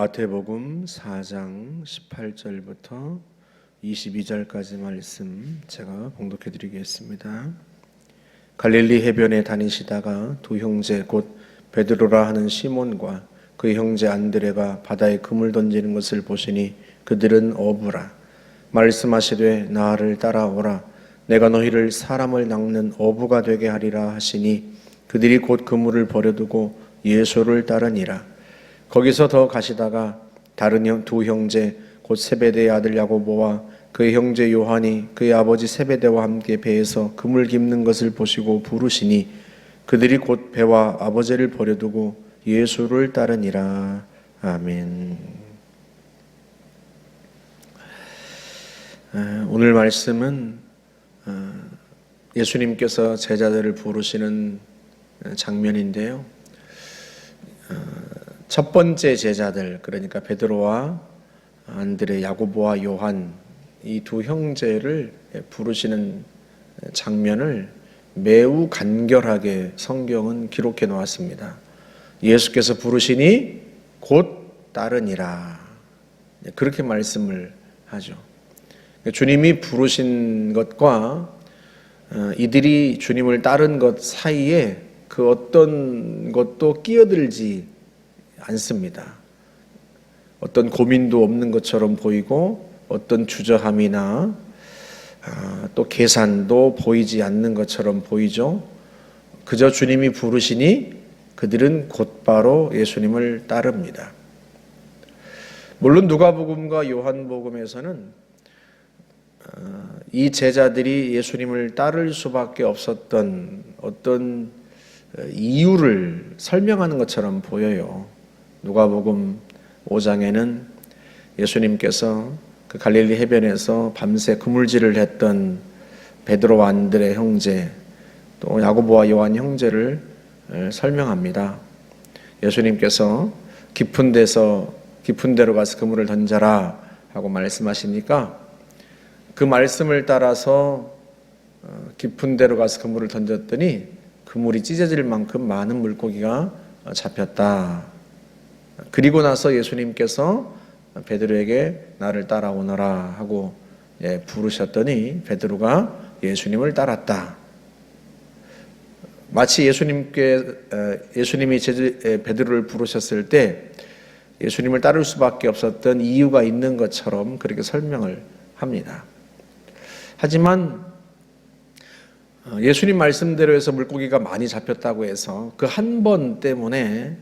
마태복음 4장 18절부터 22절까지 말씀 제가 봉독해 드리겠습니다. 갈릴리 해변에 다니시다가 두 형제 곧 베드로라 하는 시몬과 그 형제 안드레가 바다에 그물 던지는 것을 보시니 그들은 어부라. 말씀하시되 나를 따라오라. 내가 너희를 사람을 낚는 어부가 되게 하리라 하시니 그들이 곧 그물을 버려두고 예수를 따르니라 거기서 더 가시다가 다른 형, 두 형제 곧 세베대의 아들 야고보와 그의 형제 요한이 그의 아버지 세베대와 함께 배에서 그물 깁는 것을 보시고 부르시니 그들이 곧 배와 아버지를 버려두고 예수를 따르니라 아멘. 아, 오늘 말씀은 아, 예수님께서 제자들을 부르시는 장면인데요. 첫 번째 제자들 그러니까 베드로와 안드레, 야고보와 요한 이 두 형제를 부르시는 장면을 매우 간결하게 성경은 기록해 놓았습니다. 예수께서 부르시니 곧 따르니라 그렇게 말씀을 하죠. 주님이 부르신 것과 어, 이들이 주님을 따른 것 사이에 그 어떤 것도 끼어들지 않습니다. 어떤 고민도 없는 것처럼 보이고 어떤 주저함이나 아, 또 계산도 보이지 않는 것처럼 보이죠. 그저 주님이 부르시니 그들은 곧바로 예수님을 따릅니다. 물론 누가복음과 요한복음에서는 아, 이 제자들이 예수님을 따를 수밖에 없었던 어떤 이유를 설명하는 것처럼 보여요. 누가복음 5장에는 예수님께서 그 갈릴리 해변에서 밤새 그물질을 했던 베드로와 안드레 형제 또 야고보와 요한 형제를 설명합니다. 예수님께서 깊은 데서 깊은 데로 가서 그물을 던져라 하고 말씀하시니까 그 말씀을 따라서 어, 깊은 데로 가서 그물을 던졌더니 그물이 찢어질 만큼 많은 물고기가 잡혔다. 그리고 나서 예수님께서 베드로에게 나를 따라오너라 하고 예, 부르셨더니 베드로가 예수님을 따랐다. 마치 예수님께 예수님이 베드로를 부르셨을 때 예수님을 따를 수밖에 없었던 이유가 있는 것처럼 그렇게 설명을 합니다. 하지만 어, 예수님 말씀대로 해서 물고기가 많이 잡혔다고 해서 그 한 번 때문에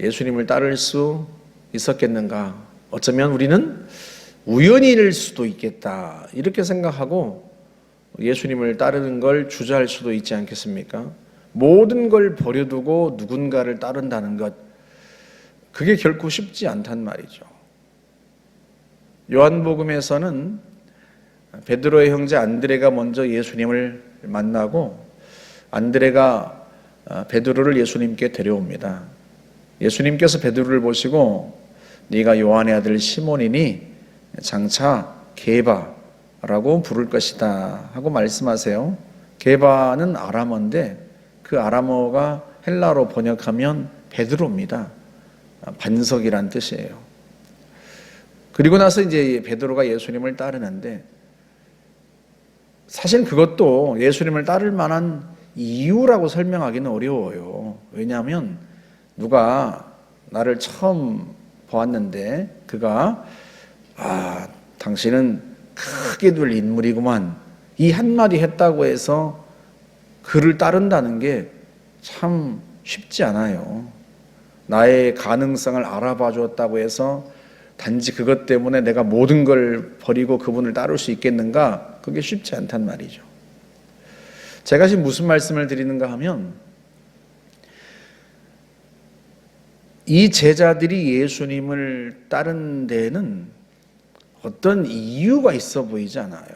예수님을 따를 수 있었겠는가? 어쩌면 우리는 우연일 수도 있겠다. 이렇게 생각하고 예수님을 따르는 걸 주저할 수도 있지 않겠습니까? 모든 걸 버려두고 누군가를 따른다는 것, 그게 결코 쉽지 않단 말이죠. 요한복음에서는 베드로의 형제 안드레가 먼저 예수님을 만나고 안드레가 베드로를 예수님께 데려옵니다. 예수님께서 베드로를 보시고 네가 요한의 아들 시몬이니 장차 게바라고 부를 것이다 하고 말씀하세요. 게바는 아람어인데 그 아람어가 헬라로 번역하면 베드로입니다. 반석이란 뜻이에요. 그리고 나서 이제 베드로가 예수님을 따르는데 사실 그것도 예수님을 따를 만한 이유라고 설명하기는 어려워요. 왜냐하면 누가 나를 처음 보았는데 그가 아 당신은 크게 둘 인물이구만 이 한마디 했다고 해서 그를 따른다는 게 참 쉽지 않아요. 나의 가능성을 알아봐 주었다고 해서 단지 그것 때문에 내가 모든 걸 버리고 그분을 따를 수 있겠는가? 그게 쉽지 않단 말이죠. 제가 지금 무슨 말씀을 드리는가 하면 이 제자들이 예수님을 따른 데에는 어떤 이유가 있어 보이지 않아요.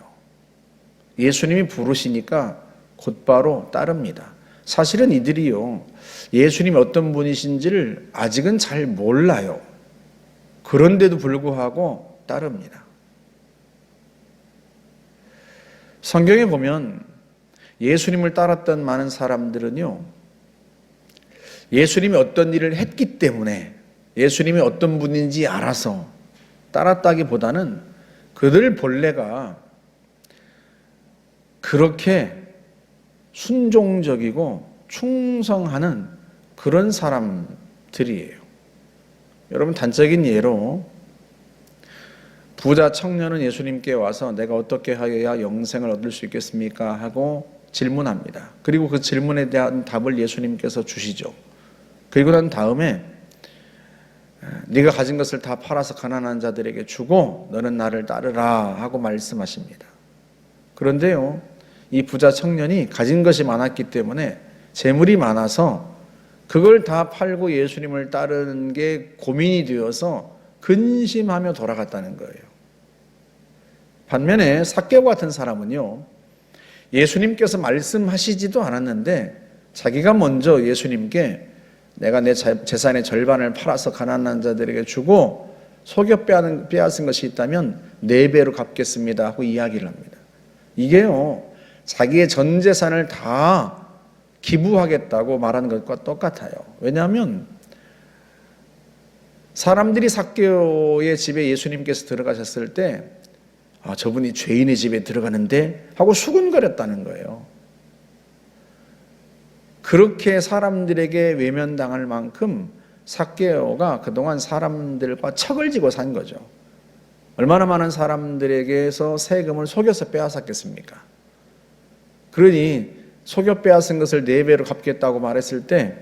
예수님이 부르시니까 곧바로 따릅니다. 사실은 이들이요, 예수님이 어떤 분이신지를 아직은 잘 몰라요. 그런데도 불구하고 따릅니다. 성경에 보면 예수님을 따랐던 많은 사람들은요, 예수님이 어떤 일을 했기 때문에 예수님이 어떤 분인지 알아서 따랐다기보다는 그들 본래가 그렇게 순종적이고 충성하는 그런 사람들이에요. 여러분 단적인 예로 부자 청년은 예수님께 와서 내가 어떻게 하여야 영생을 얻을 수 있겠습니까? 하고 질문합니다. 그리고 그 질문에 대한 답을 예수님께서 주시죠. 그리고 난 다음에 네가 가진 것을 다 팔아서 가난한 자들에게 주고 너는 나를 따르라 하고 말씀하십니다. 그런데요. 이 부자 청년이 가진 것이 많았기 때문에 재물이 많아서 그걸 다 팔고 예수님을 따르는 게 고민이 되어서 근심하며 돌아갔다는 거예요. 반면에 삭개오 같은 사람은요. 예수님께서 말씀하시지도 않았는데 자기가 먼저 예수님께 내가 내 재산의 절반을 팔아서 가난한 자들에게 주고 속여 빼앗은 것이 있다면 네 배로 갚겠습니다 하고 이야기를 합니다. 이게요. 자기의 전 재산을 다 기부하겠다고 말하는 것과 똑같아요. 왜냐하면 사람들이 삭개오의 집에 예수님께서 들어가셨을 때 아, 저분이 죄인의 집에 들어가는데 하고 수군거렸다는 거예요. 그렇게 사람들에게 외면당할 만큼 삭개오가 그동안 사람들과 척을 지고 산 거죠. 얼마나 많은 사람들에게서 세금을 속여서 빼앗았겠습니까? 그러니 속여 빼앗은 것을 네 배로 갚겠다고 말했을 때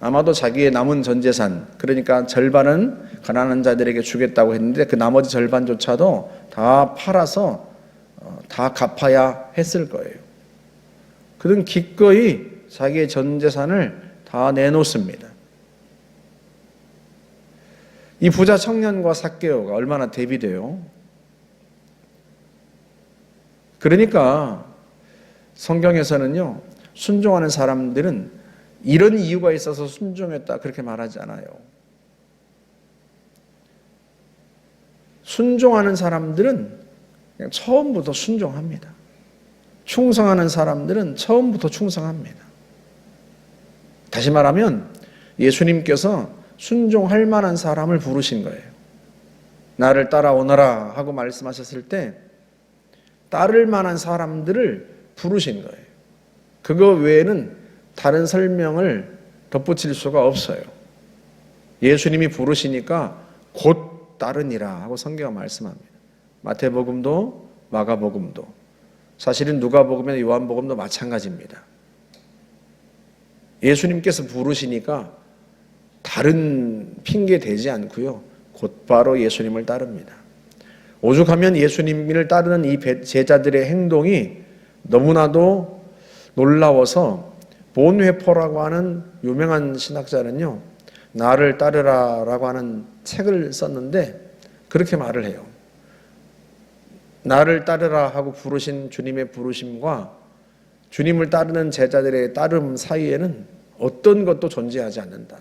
아마도 자기의 남은 전 재산, 그러니까 절반은 가난한 자들에게 주겠다고 했는데 그 나머지 절반조차도 다 팔아서 어, 다 갚아야 했을 거예요. 그는 기꺼이 자기의 전 재산을 다 내놓습니다. 이 부자 청년과 삭개오가 얼마나 대비돼요? 그러니까 성경에서는요, 순종하는 사람들은 이런 이유가 있어서 순종했다 그렇게 말하지 않아요. 순종하는 사람들은 처음부터 순종합니다. 충성하는 사람들은 처음부터 충성합니다. 다시 말하면 예수님께서 순종할 만한 사람을 부르신 거예요. 나를 따라오너라 하고 말씀하셨을 때 따를 만한 사람들을 부르신 거예요. 그거 외에는 다른 설명을 덧붙일 수가 없어요. 예수님이 부르시니까 곧 따르니라 하고 성경은 말씀합니다. 마태복음도 마가복음도 사실은 누가복음이나 요한복음도 마찬가지입니다. 예수님께서 부르시니까 다른 핑계 대지 않고요. 곧바로 예수님을 따릅니다. 오죽하면 예수님을 따르는 이 제자들의 행동이 너무나도 놀라워서 본회포라고 하는 유명한 신학자는요, 나를 따르라라고 하는 책을 썼는데 그렇게 말을 해요. 나를 따르라 하고 부르신 주님의 부르심과 주님을 따르는 제자들의 따름 사이에는 어떤 것도 존재하지 않는다.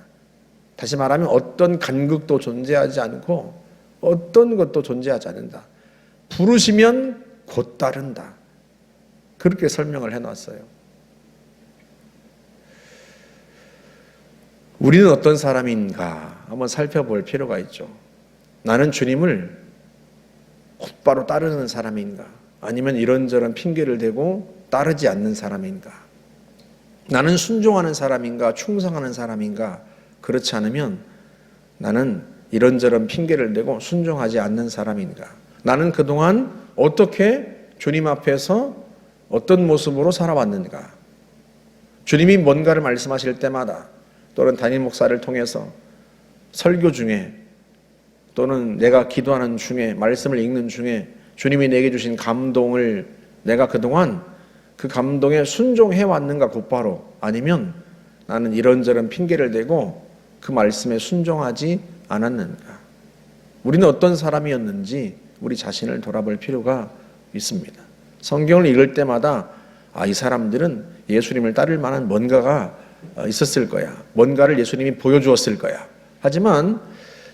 다시 말하면 어떤 간극도 존재하지 않고 어떤 것도 존재하지 않는다. 부르시면 곧 따른다. 그렇게 설명을 해놨어요. 우리는 어떤 사람인가 한번 살펴볼 필요가 있죠. 나는 주님을 곧바로 따르는 사람인가? 아니면 이런저런 핑계를 대고 따르지 않는 사람인가? 나는 순종하는 사람인가? 충성하는 사람인가? 그렇지 않으면 나는 이런저런 핑계를 대고 순종하지 않는 사람인가? 나는 그동안 어떻게 주님 앞에서 어떤 모습으로 살아왔는가? 주님이 뭔가를 말씀하실 때마다 또는 담임 목사를 통해서 설교 중에 또는 내가 기도하는 중에 말씀을 읽는 중에 주님이 내게 주신 감동을 내가 그동안 그 감동에 순종해 왔는가 곧바로 아니면 나는 이런저런 핑계를 대고 그 말씀에 순종하지 않았는가. 우리는 어떤 사람이었는지 우리 자신을 돌아볼 필요가 있습니다. 성경을 읽을 때마다 아, 이 사람들은 예수님을 따를 만한 뭔가가 있었을 거야. 뭔가를 예수님이 보여주었을 거야. 하지만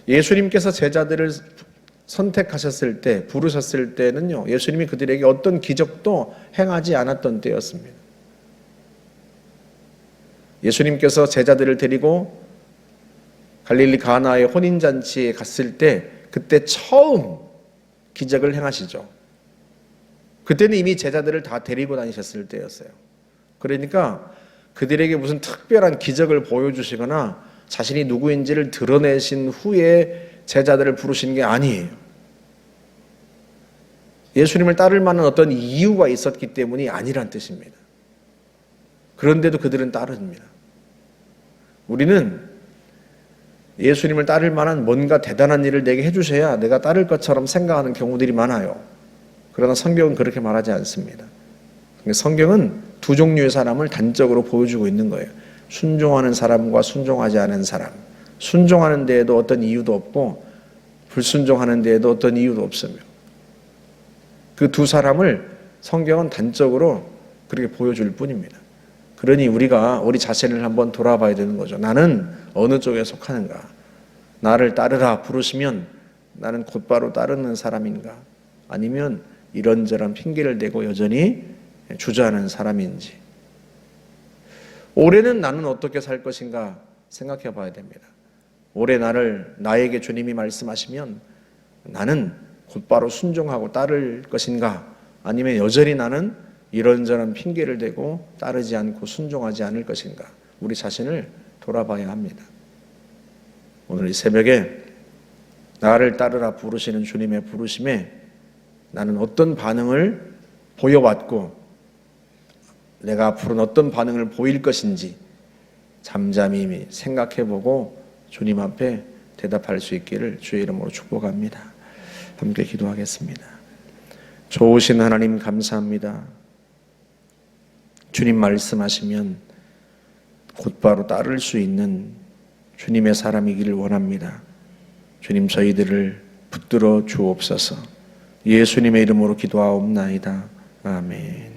예수님께서 제자들을 선택하셨을 때, 부르셨을 때는요, 예수님이 그들에게 어떤 기적도 행하지 않았던 때였습니다. 예수님께서 제자들을 데리고 갈릴리 가나의 혼인 잔치에 갔을 때 그때 처음 기적을 행하시죠. 그때는 이미 제자들을 다 데리고 다니셨을 때였어요. 그러니까 그들에게 무슨 특별한 기적을 보여주시거나 자신이 누구인지를 드러내신 후에 제자들을 부르신 게 아니에요. 예수님을 따를 만한 어떤 이유가 있었기 때문이 아니란 뜻입니다. 그런데도 그들은 따릅니다. 우리는 예수님을 따를 만한 뭔가 대단한 일을 내게 해주셔야 내가 따를 것처럼 생각하는 경우들이 많아요. 그러나 성경은 그렇게 말하지 않습니다. 성경은 두 종류의 사람을 단적으로 보여주고 있는 거예요. 순종하는 사람과 순종하지 않은 사람. 순종하는 데에도 어떤 이유도 없고 불순종하는 데에도 어떤 이유도 없으며 그 두 사람을 성경은 단적으로 그렇게 보여줄 뿐입니다. 그러니 우리가 우리 자신을 한번 돌아봐야 되는 거죠. 나는 어느 쪽에 속하는가? 나를 따르라 부르시면 나는 곧바로 따르는 사람인가? 아니면 이런저런 핑계를 대고 여전히 주저하는 사람인지. 올해는 나는 어떻게 살 것인가 생각해 봐야 됩니다. 올해 나를 나에게 주님이 말씀하시면 나는 곧바로 순종하고 따를 것인가 아니면 여전히 나는 이런저런 핑계를 대고 따르지 않고 순종하지 않을 것인가 우리 자신을 돌아봐야 합니다. 오늘 이 새벽에 나를 따르라 부르시는 주님의 부르심에 나는 어떤 반응을 보여왔고 내가 앞으로는 어떤 반응을 보일 것인지 잠잠히 생각해 보고 주님 앞에 대답할 수 있기를 주의 이름으로 축복합니다. 함께 기도하겠습니다. 좋으신 하나님 감사합니다. 주님 말씀하시면 곧바로 따를 수 있는 주님의 사람이기를 원합니다. 주님 저희들을 붙들어 주옵소서. 예수님의 이름으로 기도하옵나이다. 아멘.